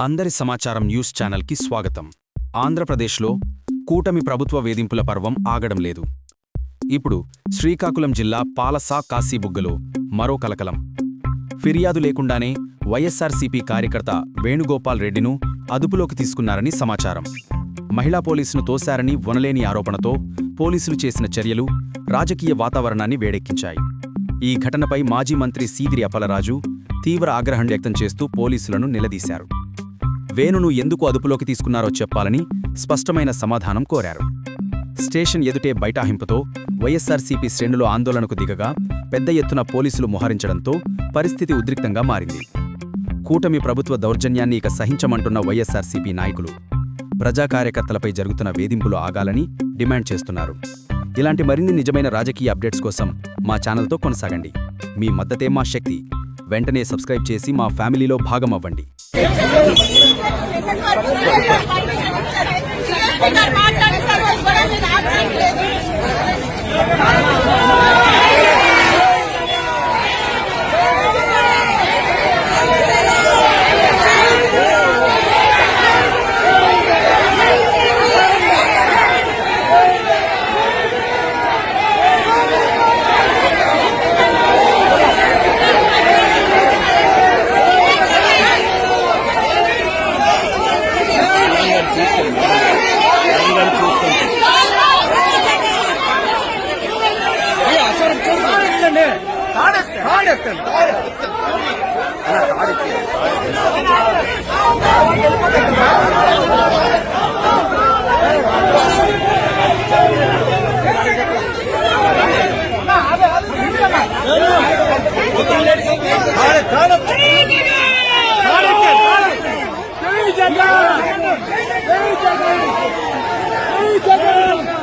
అందరి సమాచారం న్యూస్ ఛానల్కి స్వాగతం. ఆంధ్రప్రదేశ్లో కూటమి ప్రభుత్వ వేధింపుల పర్వం ఆగడం లేదు. ఇప్పుడు శ్రీకాకుళం జిల్లా పాలసా కాశీబుగ్గలో మరో కలకలం. ఫిర్యాదు లేకుండానే వైఎస్సార్సీపీ కార్యకర్త వేణుగోపాల్ రెడ్డిను అదుపులోకి తీసుకున్నారని సమాచారం. మహిళా పోలీసును తోశారని వనలేని ఆరోపణతో పోలీసులు చేసిన చర్యలు రాజకీయ వాతావరణాన్ని వేడెక్కించాయి. ఈ ఘటనపై మాజీ మంత్రి సీదిరి అప్పలరాజు తీవ్ర ఆగ్రహం వ్యక్తం చేస్తూ పోలీసులను నిలదీశారు. వేణును ఎందుకు అదుపులోకి తీసుకున్నారో చెప్పాలని స్పష్టమైన సమాధానం కోరారు. స్టేషన్ ఎదుటే బైఠాయింపుతో వైఎస్సార్సీపీ శ్రేణులు ఆందోళనకు దిగగా పెద్ద ఎత్తున పోలీసులు మోహరించడంతో పరిస్థితి ఉద్రిక్తంగా మారింది. కూటమి ప్రభుత్వ దౌర్జన్యాన్ని ఇక సహించమంటున్న వైఎస్సార్సీపీ నాయకులు ప్రజా కార్యకర్తలపై జరుగుతున్న వేధింపులు ఆగాలని డిమాండ్ చేస్తున్నారు. ఇలాంటి మరిన్ని నిజమైన రాజకీయ అప్డేట్స్ కోసం మా ఛానల్తో కొనసాగండి. మీ మద్దతే మా శక్తి. వెంటనే సబ్స్క్రైబ్ చేసి మా ఫ్యామిలీలో భాగం Hey, Jagan! Hey, Jagan! Hey, Jagan!